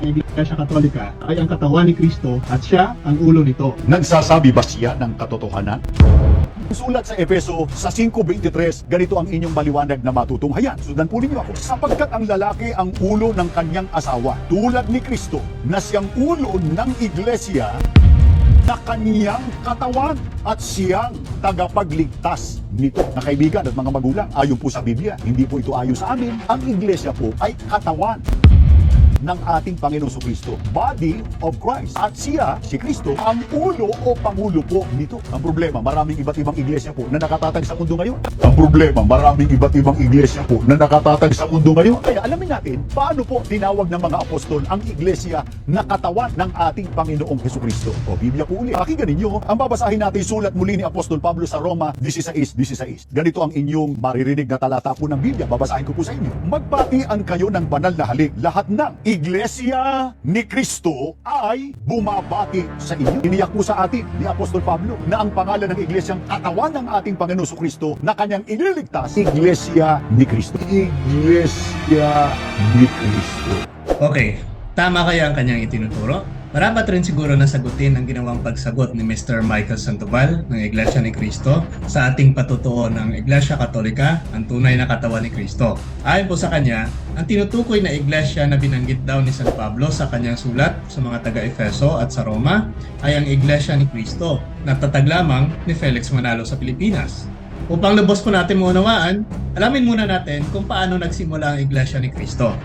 ng Iglesia Katolika ay ang katawan ni Kristo at siya ang ulo nito. Nagsasabi ba siya ng katotohanan? Sulat sa Efeso sa 5.23, ganito ang inyong maliwanag na matutunghayan. Sundan po ninyo ako. Sapagkat ang lalaki ang ulo ng kanyang asawa, tulad ni Kristo, na siyang ulo ng iglesia na kaniyang katawan at siyang tagapagligtas nito. Na kaibigan at mga magulang, ayon po sa Biblia, hindi po ito ayon sa amin. Ang iglesia po ay katawan ng ating Panginoon Kristo. Body of Christ. At siya, si Kristo, ang ulo o pangulo po nito. Ang problema, maraming iba't ibang iglesia po na nakatatag sa mundo ngayon. Ang problema, maraming iba't ibang iglesia po na nakatatag sa mundo ngayon. Kaya alamin natin, paano po tinawag ng mga apostol ang iglesia na katawan ng ating Panginoong Kristo. O Biblia po ulit. Pakinggan ninyo, ang babasahin natin sulat muli ni Apostol Pablo sa Roma 16.16. Ganito ang inyong maririnig na talata po ng Biblia. Babasahin ko po sa inyo. Magpatian kayo ng banal na halik. Lahat ng iglesia ni Kristo ay bumabati sa inyo. Iniyak po sa atin ni Apostol Pablo na ang pangalan ng iglesyang katawan ng ating Panginoon Kristo na kanyang iniligtas, Iglesia ni Kristo. Iglesia ni Kristo. Okay, tama kaya ang kanyang itinuturo? Marapat rin siguro na sagutin ang ginawang pagsagot ni Mr. Michael Sandoval ng Iglesia ni Cristo sa ating patutuo ng Iglesia Katolika, ang tunay na katawan ni Cristo. Ayon po sa kanya, ang tinutukoy na iglesia na binanggit daw ni San Pablo sa kanyang sulat sa mga taga-Efeso at sa Roma ay ang Iglesia ni Cristo, na tatag lamang ni Felix Manalo sa Pilipinas. Upang lubos po natin maunawaan, alamin muna natin kung paano nagsimula ang Iglesia ni Cristo.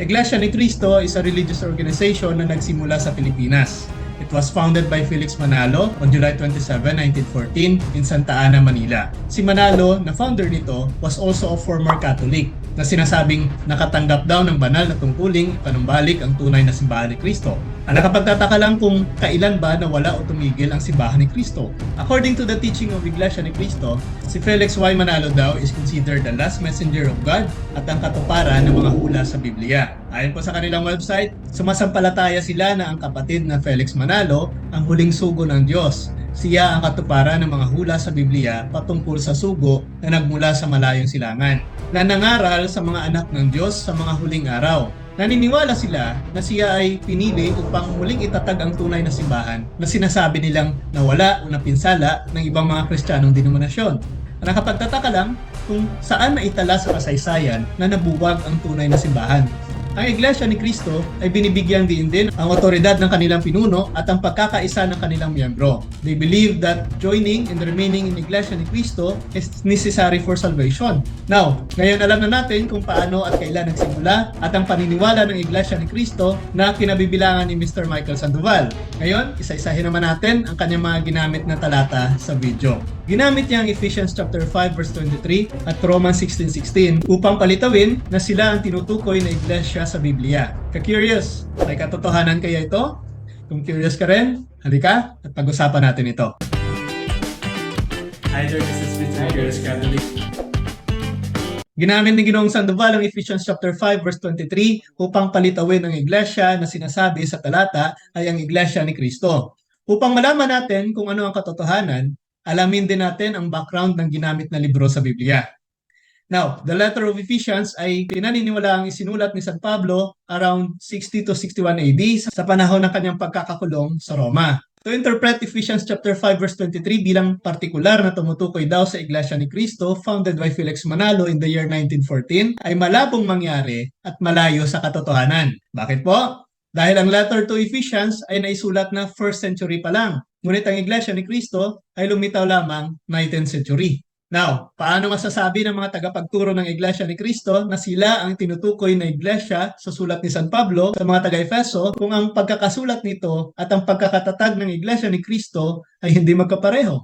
Iglesia ni Cristo is a religious organization na nagsimula sa Pilipinas. It was founded by Felix Manalo on July 27, 1914 in Santa Ana, Manila. Si Manalo, na founder nito, was also a former Catholic na sinasabing nakatanggap daw ng banal na tungkuling panumbalik ang tunay na simbahan ni Kristo. Ang nakapagtataka lang kung kailan ba nawala o tumigil ang simbahan ni Kristo. According to the teaching of Iglesia ni Cristo, si Felix Y. Manalo daw is considered the last messenger of God at ang katuparan ng mga hula sa Biblia. Ayon po sa kanilang website, sumasampalataya sila na ang kapatid na Felix Manalo ang huling sugo ng Diyos. Siya ang katuparan ng mga hula sa Biblia patungkol sa sugo na nagmula sa malayong silangan na nangaral sa mga anak ng Diyos sa mga huling araw. Naniniwala sila na siya ay pinili upang muling itatag ang tunay na simbahan na sinasabi nilang nawala o napinsala ng ibang mga kristyanong denominasyon. Nakapagtataka lang kung saan naitala sa kasaysayan na nabuwag ang tunay na simbahan. Ang Iglesia ni Cristo ay binibigyang diin din ang otoridad ng kanilang pinuno at ang pagkakaisa ng kanilang miyembro. They believe that joining and remaining in Iglesia ni Cristo is necessary for salvation. Now, ngayon alam na natin kung paano at kailan nagsimula at ang paniniwala ng Iglesia ni Cristo na kinabibilangan ni Mr. Michael Sandoval. Ngayon, isa-isahin naman natin ang kanyang mga ginamit na talata sa video. Ginamit niya ang Ephesians chapter 5 verse 23 at Romans 16:16 upang palitawin na sila ang tinutukoy na iglesia sa Biblia. Ka-curious, may katotohanan kaya ito? Kung curious ka rin, halika at pag-usapan natin ito. Either this is with Curious Catholic. Ginamit ni Ginoong Sandoval ang Ephesians chapter 5 verse 23 upang palitawin ang iglesia na sinasabi sa talata ay ang iglesia ni Kristo. Upang malaman natin kung ano ang katotohanan, alamin din natin ang background ng ginamit na libro sa Biblia. Now, the letter of Ephesians ay pinaniniwala ang isinulat ni San Pablo around 60 to 61 AD sa panahon ng kanyang pagkakakulong sa Roma. To interpret Ephesians chapter 5 verse 23 bilang partikular na tumutukoy daw sa Iglesia ni Cristo founded by Felix Manalo in the year 1914 ay malabong mangyari at malayo sa katotohanan. Bakit po? Dahil ang letter to Ephesians ay naisulat na 1st century pa lang. Ngunit ang Iglesia ni Cristo ay lumitaw lamang 19th century. Now, paano masasabi ng mga tagapagturo ng Iglesia ni Cristo na sila ang tinutukoy na iglesia sa sulat ni San Pablo sa mga taga-Efeso kung ang pagkakasulat nito at ang pagkakatatag ng Iglesia ni Cristo ay hindi magkapareho?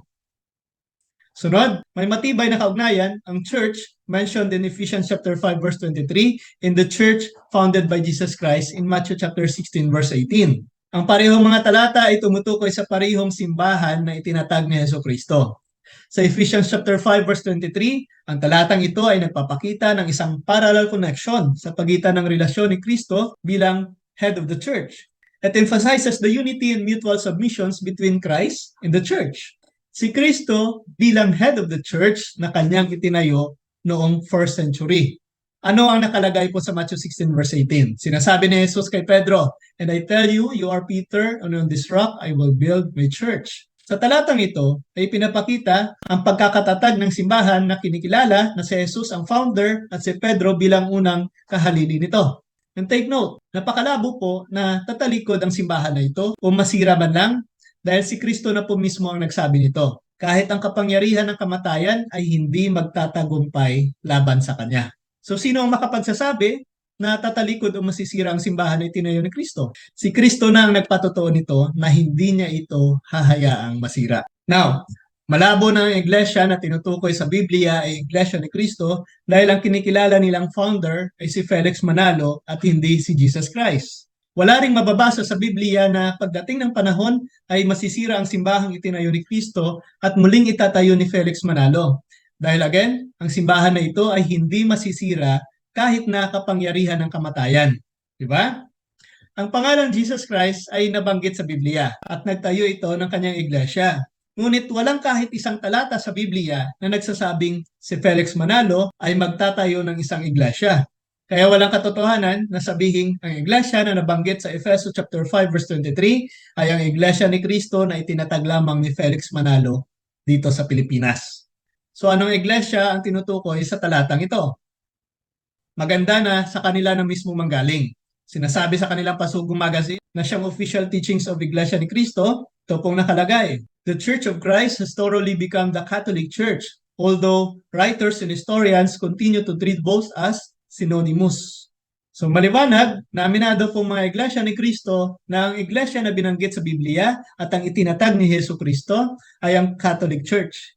Sunod, may matibay na kaugnayan ang church mentioned in Ephesians chapter 5 verse 23 in the church founded by Jesus Christ in Matthew chapter 16 verse 18. Ang parehong mga talata ay tumutukoy sa parehong simbahan na itinatag ni Yeso Kristo. Sa Ephesians chapter 5 verse 23, ang talatang ito ay nagpapakita ng isang parallel connection sa pagitan ng relasyon ni Kristo bilang head of the church. It emphasizes the unity and mutual submissions between Christ and the church. Si Kristo bilang head of the church na kanyang itinayo noong 1st century. Ano ang nakalagay po sa Matthew 16 verse 18? Sinasabi ni Jesus kay Pedro, And I tell you, you are Peter, and on this rock I will build my church. Sa talatang ito ay pinapakita ang pagkakatatag ng simbahan na kinikilala na si Jesus ang founder at si Pedro bilang unang kahalili nito. And take note, napakalabo po na tatalikod ang simbahan na ito o masira man lang dahil si Kristo na po mismo ang nagsabi nito. Kahit ang kapangyarihan ng kamatayan ay hindi magtatagumpay laban sa kanya. So sino ang makapagsasabi na tatalikod o masisira ang simbahan na itinayo ni Kristo? Si Kristo na ang nagpatotoo nito na hindi niya ito hahayaang masira. Now, malabo na ang iglesia na tinutukoy sa Biblia ay iglesia ni Kristo dahil ang kinikilala nilang founder ay si Felix Manalo at hindi si Jesus Christ. Wala ring mababasa sa Biblia na pagdating ng panahon ay masisira ang simbahang itinayo ni Kristo at muling itatayo ni Felix Manalo. Dahil again, ang simbahan na ito ay hindi masisira kahit na kapangyarihan ng kamatayan. Di ba? Ang pangalan Jesus Christ ay nabanggit sa Biblia at nagtayo ito ng kanyang iglesia. Ngunit walang kahit isang talata sa Biblia na nagsasabing si Felix Manalo ay magtatayo ng isang iglesia. Kaya walang katotohanan na sabihing ang iglesia na nabanggit sa Efeso chapter 5 verse 23 ay ang iglesia ni Kristo na itinatag lamang ni Felix Manalo dito sa Pilipinas. So anong iglesia ang tinutukoy sa talatang ito? Maganda na sa kanila na mismo manggaling. Sinasabi sa kanilang Pasugong Magazine na siyang official teachings of Iglesia ni Cristo, ito pong nakalagay. The Church of Christ has thoroughly become the Catholic Church, although writers and historians continue to treat both as synonymous. So maliwanag na aminado po mga iglesia ni Kristo na ang iglesia na binanggit sa Biblia at ang itinatag ni Heso Kristo ay ang Catholic Church.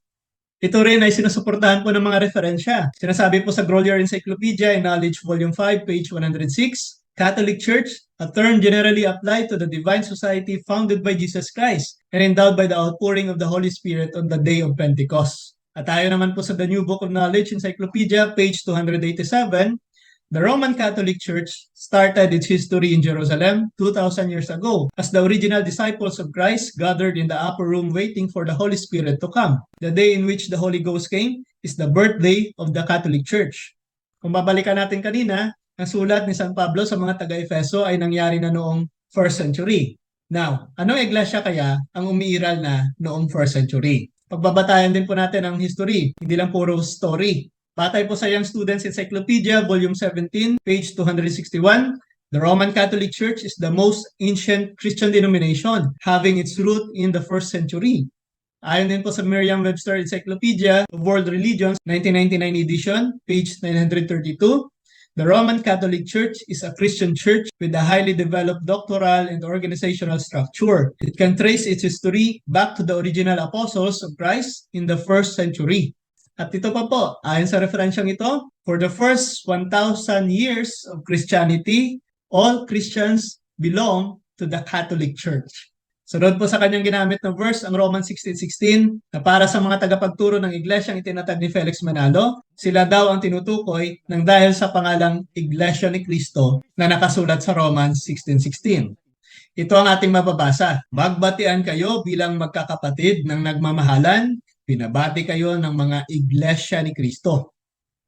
Ito rin ay sinusuportahan po ng mga referensya. Sinasabi po sa Grolier Encyclopedia in Knowledge Volume 5, page 106, Catholic Church, a term generally applied to the divine society founded by Jesus Christ and endowed by the outpouring of the Holy Spirit on the day of Pentecost. At tayo naman po sa The New Book of Knowledge Encyclopedia, page 287, The Roman Catholic Church started its history in Jerusalem 2,000 years ago as the original disciples of Christ gathered in the upper room waiting for the Holy Spirit to come. The day in which the Holy Ghost came is the birthday of the Catholic Church. Kung babalikan natin kanina, ang sulat ni San Pablo sa mga taga-Efeso ay nangyari na noong 1st century. Now, anong iglesia kaya ang umiiral na noong 1st century? Pagbabatayan din po natin ang history, hindi lang puro story. Batay po sa Young Students Encyclopedia, Volume 17, page 261, the Roman Catholic Church is the most ancient Christian denomination, having its root in the first century. Ayon din po sa Merriam-Webster Encyclopedia of World Religions, 1999 edition, page 932, the Roman Catholic Church is a Christian church with a highly developed doctoral and organizational structure. It can trace its history back to the original apostles of Christ in the first century. At ito pa po, ayon sa referensyang ito, for the first 1,000 years of Christianity, all Christians belong to the Catholic Church. Sunod po sa kanyang ginamit na verse, ang Romans 16.16, na para sa mga tagapagturo ng iglesyang itinatag ni Felix Manalo, sila daw ang tinutukoy ng dahil sa pangalang Iglesia ni Cristo na nakasulat sa Romans 16.16. Ito ang ating mababasa. Magbatian kayo bilang magkakapatid ng nagmamahalan, binabati kayo ng mga iglesia ni Kristo.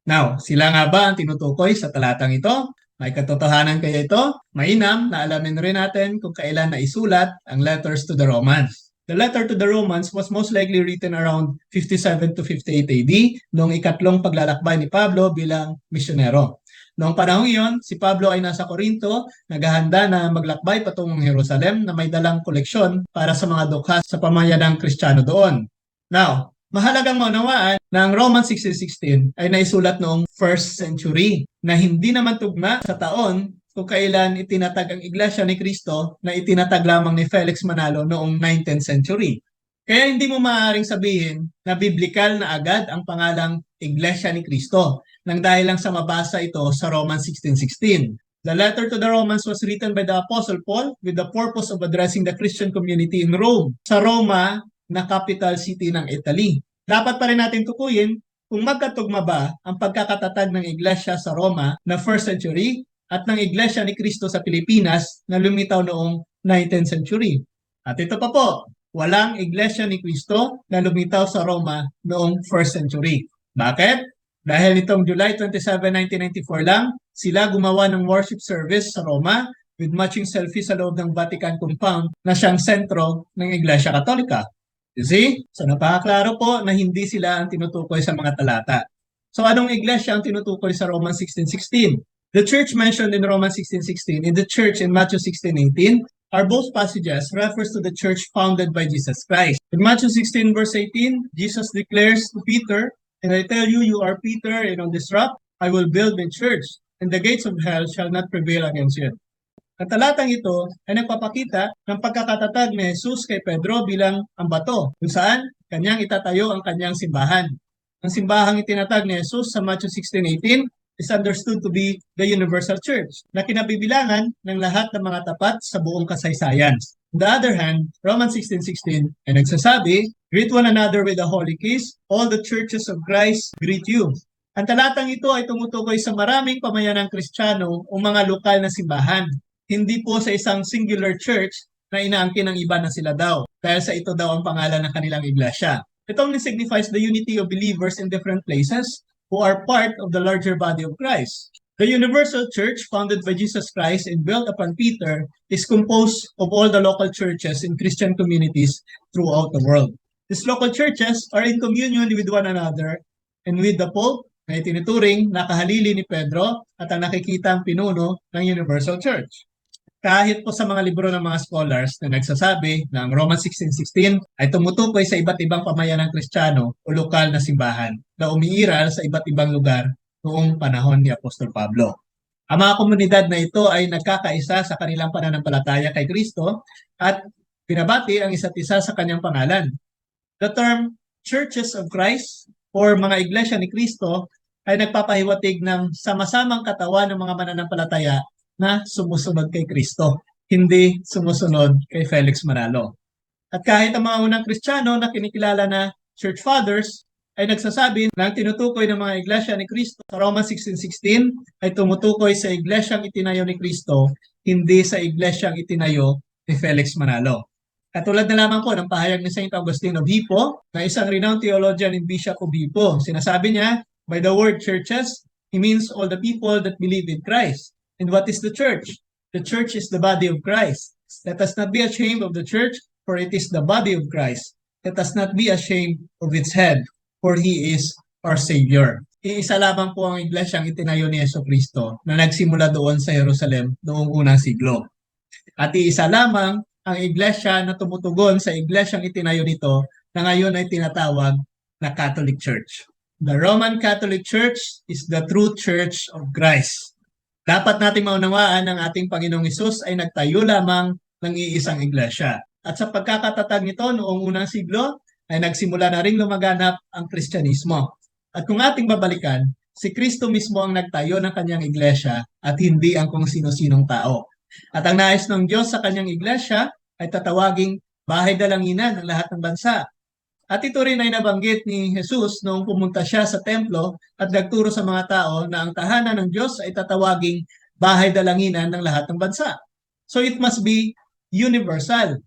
Now, sila nga ba ang tinutukoy sa talatang ito? May katotohanan kaya ito? Mainam na alamin rin natin kung kailan na isulat ang letters to the Romans. The letter to the Romans was most likely written around 57 to 58 AD noong ikatlong paglalakbay ni Pablo bilang misyonero. Noong panahon iyon, si Pablo ay nasa Korinto, naghahanda na maglakbay patungong Jerusalem na may dalang koleksyon para sa mga dukha sa pamayanang Kristiyano doon. Now, mahalagang maunawaan na ang Romans 16.16 ay naisulat noong 1st century na hindi naman tugma sa taon kung kailan itinatag ang Iglesia ni Cristo na itinatag lamang ni Felix Manalo noong 19th century. Kaya hindi mo maaaring sabihin na biblikal na agad ang pangalang Iglesia ni Cristo nang dahil lang sa mabasa ito sa Romans 16.16. The letter to the Romans was written by the Apostle Paul with the purpose of addressing the Christian community in Rome. Sa Roma, na capital city ng Italy. Dapat pa rin natin tukuyin kung magkatugma ba ang pagkakatatag ng iglesia sa Roma na 1st century at ng iglesia ni Cristo sa Pilipinas na lumitaw noong 19th century. At ito pa po, walang iglesia ni Cristo na lumitaw sa Roma noong 1st century. Bakit? Dahil nitong July 27, 1994 lang, sila gumawa ng worship service sa Roma with matching selfie sa loob ng Vatican compound na siyang sentro ng Iglesia Katolika. You see? So napakaklaro po na hindi sila ang tinutukoy sa mga talata. So anong iglesia ang tinutukoy sa Romans 16.16? The church mentioned in Romans 16.16 in the church in Matthew 16.18 are both passages refers to the church founded by Jesus Christ. In Matthew 16 verse 18, Jesus declares to Peter, And I tell you, you are Peter, and on this rock I will build my church, and the gates of hell shall not prevail against it. Ang talatang ito ay nagpapakita ng pagkakatatag ni Jesus kay Pedro bilang ang bato, kung saan kanyang itatayo ang kanyang simbahan. Ang simbahang itinatag ni Jesus sa Matthew 16:18 is understood to be the universal church na kinabibilangan ng lahat ng mga tapat sa buong kasaysayan. On the other hand, Romans 16:16 ay nagsasabi, Greet one another with a holy kiss. All the churches of Christ greet you. Ang talatang ito ay tumutukoy sa maraming pamayanang Kristiyano o mga lokal na simbahan. Hindi po sa isang singular church na inaangkin ng iba na sila daw dahil sa ito daw ang pangalan ng kanilang iglesia. It only signifies the unity of believers in different places who are part of the larger body of Christ. The universal church founded by Jesus Christ and built upon Peter is composed of all the local churches in Christian communities throughout the world. These local churches are in communion with one another and with the Pope na itinuturing nakahalili ni Pedro at ang nakikitang pinuno ng Universal Church. Kahit po sa mga libro ng mga scholars na nagsasabi na ang Romans 16.16 ay tumutukoy sa iba't ibang pamayanang Kristiyano o lokal na simbahan na umiiral sa iba't ibang lugar noong panahon ni Apostol Pablo. Ang mga komunidad na ito ay nagkakaisa sa kanilang pananampalataya kay Kristo at pinabati ang isa't isa sa kanyang pangalan. The term Churches of Christ or mga iglesia ni Kristo ay nagpapahiwatig ng sama-samang katawan ng mga mananampalataya na sumusunod kay Kristo, hindi sumusunod kay Felix Manalo. At kahit ang mga unang Kristiyano na kinikilala na Church Fathers ay nagsasabi na ang tinutukoy ng mga iglesia ni Kristo sa Romans 16.16 ay tumutukoy sa iglesyang itinayo ni Kristo, hindi sa iglesyang itinayo ni Felix Manalo. Katulad na lamang po ng pahayag ni St. Augustine of Hippo na isang renowned theologian and bishop of Hippo. Sinasabi niya, by the word churches, he means all the people that believe in Christ. And what is the church? The church is the body of Christ. Let us not be ashamed of the church, for it is the body of Christ. Let us not be ashamed of its head, for he is our Savior. Iisa lamang po ang iglesyang itinayo ni Yeso Kristo na nagsimula doon sa Jerusalem noong unang siglo. At iisa lamang ang iglesia na tumutugon sa iglesyang itinayo nito na ngayon ay tinatawag na Catholic Church. The Roman Catholic Church is the true church of Christ. Dapat nating maunawaan ng ating Panginoong Isus ay nagtayo lamang ng iisang iglesia. At sa pagkakatatag nito noong unang siglo, ay nagsimula na ring lumaganap ang Kristyanismo. At kung ating babalikan, si Kristo mismo ang nagtayo ng kanyang iglesia at hindi ang kung sino-sinong tao. At ang nais ng Diyos sa kanyang iglesia ay tatawaging bahay dalanginan ng lahat ng bansa. At ito rin ay nabanggit ni Jesus noong pumunta siya sa templo at nagturo sa mga tao na ang tahanan ng Diyos ay tatawaging bahay dalanginan ng lahat ng bansa. So it must be universal.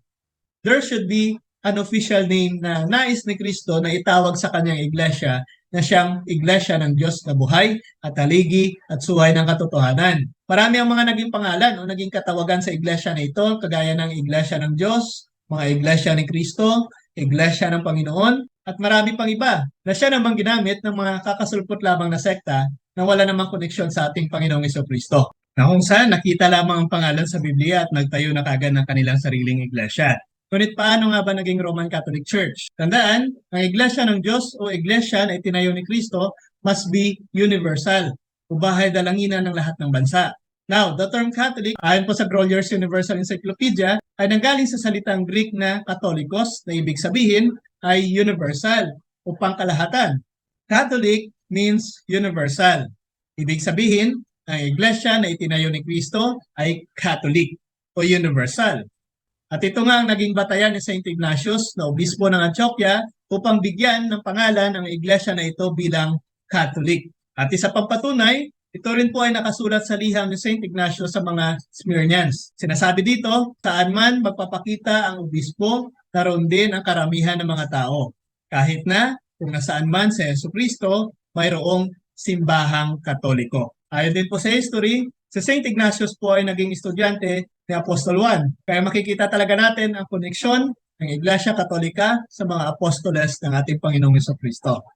There should be an official name na nais ni Kristo na itawag sa kanyang iglesia na siyang iglesia ng Diyos na buhay at haligi at suhay ng katotohanan. Marami ang mga naging pangalan o naging katawagan sa iglesia na ito, kagaya ng iglesia ng Diyos, mga iglesia ni Kristo, iglesia ng Panginoon, at marami pang iba na siya namang ginamit ng mga kakasulpot lamang na sekta na wala namang koneksyon sa ating Panginoong Kristo. Na kung saan nakita lamang ang pangalan sa Biblia at nagtayo na kagad ng kanilang sariling iglesia. Ngunit paano nga ba naging Roman Catholic Church? Tandaan, ang iglesia ng Diyos o iglesia na itinayo ni Kristo must be universal o bahay dalanginan ng lahat ng bansa. Now, the term Catholic, ayon po sa Grolier's Universal Encyclopedia, ay nanggaling sa salitang Greek na Katholikos na ibig sabihin ay universal o pangkalahatan. Catholic means universal. Ibig sabihin, ang iglesia na itinayo ni Kristo ay Catholic o universal. At ito nga ang naging batayan ni St. Ignatius na obispo ng Antioquia upang bigyan ng pangalan ang iglesia na ito bilang Catholic. At isa pang patunay, ito rin po ay nakasulat sa liham ni St. Ignatius sa mga Smyrnians. Sinasabi dito, saan man magpapakita ang obispo, naroon din ang karamihan ng mga tao. Kahit na kung nasaan man sa Yesu Kristo, mayroong simbahang katoliko. Ayon din po sa history, si St. Ignatius po ay naging estudyante ni Apostol Juan. Kaya makikita talaga natin ang koneksyon ng Iglesia Katolika sa mga apostoles ng ating Panginoong Kristo.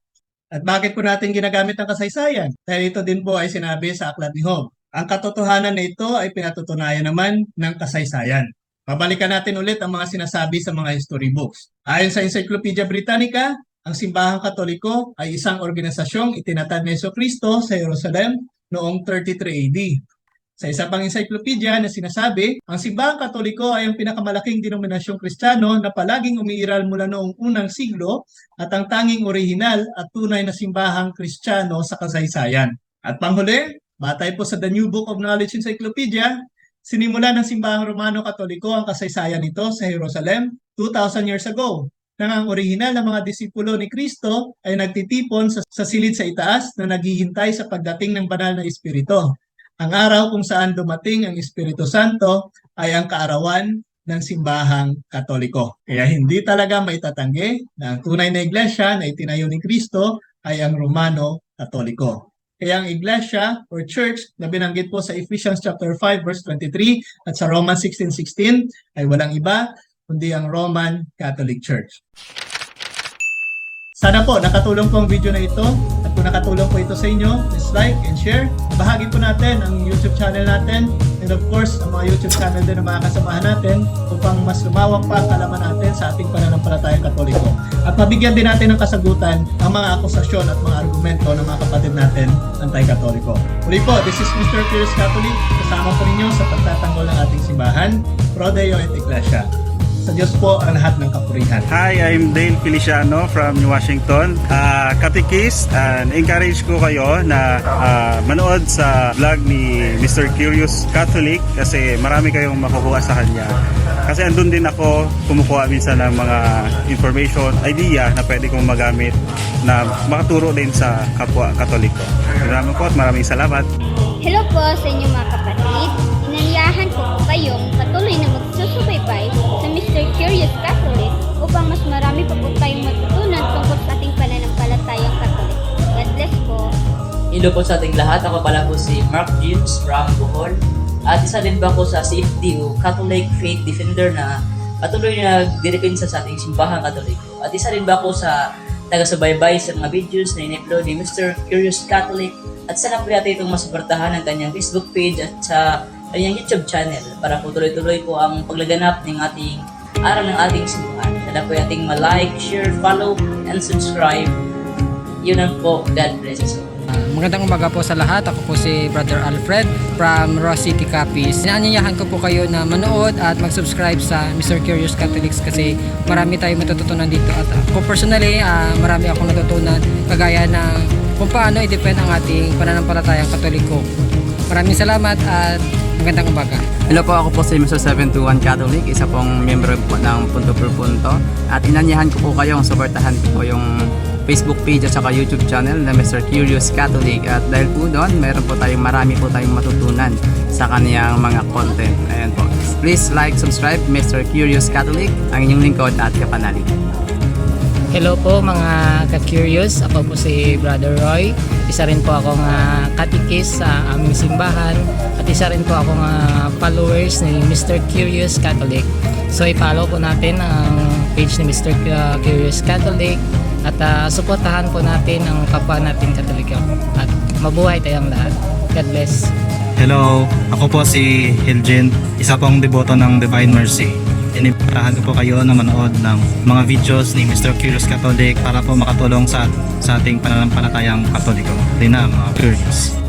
At bakit po natin ginagamit ang kasaysayan? Dahil ito din po ay sinabi sa Aklat ni Job. Ang katotohanan na ito ay pinatutunayan naman ng kasaysayan. Babalikan natin ulit ang mga sinasabi sa mga history books. Ayon sa Encyclopedia Britannica, ang Simbahang Katoliko ay isang organisasyong itinatag ni Kristo sa Jerusalem noong 33 AD. Sa isa pang encyclopedia na sinasabi, ang Simbahang Katoliko ay ang pinakamalaking denominasyong Kristiyano na palaging umiiral mula noong unang siglo at ang tanging orihinal at tunay na simbahang Kristiyano sa kasaysayan. At panghuli, batay po sa The New Book of Knowledge Encyclopedia, sinimula ng simbahang Romano Katoliko ang kasaysayan nito sa Jerusalem 2,000 years ago nang ang orihinal na mga disipulo ni Kristo ay nagtitipon sa, sa silid sa itaas na naghihintay sa pagdating ng banal na Espiritu. Ang araw kung saan dumating ang Espiritu Santo ay ang kaarawan ng simbahang katoliko. Kaya hindi talaga maitatanggi na ang tunay na iglesia na itinayo ni Kristo ay ang Romano Katoliko. Kaya ang iglesia or church na binanggit po sa Ephesians chapter 5 verse 23 at sa Romans 16:16 ay walang iba kundi ang Roman Catholic Church. Sana po nakatulong po ang video na ito at kung nakatulong po ito sa inyo, please like and share. Bahagi po natin ang YouTube channel natin and of course ang mga YouTube channel din ng mga kasamahan natin upang mas lumawak pa ang kalaman natin sa ating pananampalatayang katoliko. At mabigyan din natin ng kasagutan ang mga akusasyon at mga argumento ng mga kapatid natin anti-katoliko. Muli po, this is Mr. Curious Catholic. Kasama po ninyo sa pagtatanggol ng ating simbahan, Pro Deo et Iglesia. Sa Diyos po ang lahat ng kapurihan. Hi, I'm Dale Feliciano from New Washington. Uh, Katikist, and encourage ko kayo na ah, manood sa vlog ni Mr. Curious Catholic kasi marami kayong makukuha sa kanya. Kasi andun din ako kumukuha minsan ng mga information, idea na pwede kong magamit na makaturo din sa kapwa Katoliko. Maraming po at maraming salamat. Hello po sa inyo mga kapatid. Inaliyahan ko po kayong patuloy na magsusubaybay sa Mr. Curious Catholic upang mas marami pa po tayong matutunan tungkol sa ating pananampalatayang Katolik. God bless po. Hello po sa ating lahat. Ako pala po si Mark James from Bohol. At isa din ba po sa CFDU, Catholic Faith Defender na patuloy na nagdidepensa sa ating simbahang katoliko. At isa din ba po sa taga-subaybay sa mga videos na in-upload ni Mr. Curious Catholic at sana po natin itong masuportahan ang kanyang Facebook page at sa kanyang YouTube channel para po tuloy-tuloy po ang paglaganap ng ating araw ng ating simbahan. Sana po ating ma-like, share, follow, and subscribe. Yun lang po. God bless us all. Ah, Magandang umaga po sa lahat. Ako po si Brother Alfred from Ross City Capiz. Inaanyayahan ko po kayo na manood at mag-subscribe sa Mr. Curious Catholics kasi marami tayong matututunan dito. At ako personally, ah, marami akong natutunan kagaya na kung paano i-defend ang ating pananampalatayang katoliko. Maraming salamat at magandang umaga. Hello po, ako po si Mr. 721 Catholic, isa pong member po ng Punto per Punto. At inanyahan ko po kayong suportahan ko po yung Facebook page at saka YouTube channel na Mr. Curious Catholic. At dahil po doon, meron po tayong marami po tayong matutunan sa kaniyang mga content. Ayan po. Please like, subscribe, Mr. Curious Catholic, ang inyong lingkod at kapanalig. Hello po mga ka-curious. Ako po si Brother Roy. Isa rin po akong uh, katikis sa aming simbahan at isa rin po akong ah, followers ni Mr. Curious Catholic. So i-follow po natin ang page ni Mr. Curious Catholic at ah, suportahan po natin ang kapwa natin Katoliko. At mabuhay tayong lahat. God bless. Hello, ako po si Hiljen, isa pong deboto ng Divine Mercy. Iniparahan ko po kayo na manood ng mga videos ni Mr. Curious Catholic para po makatulong sa, sa ating pananampalatayang katoliko. Din na mga curious.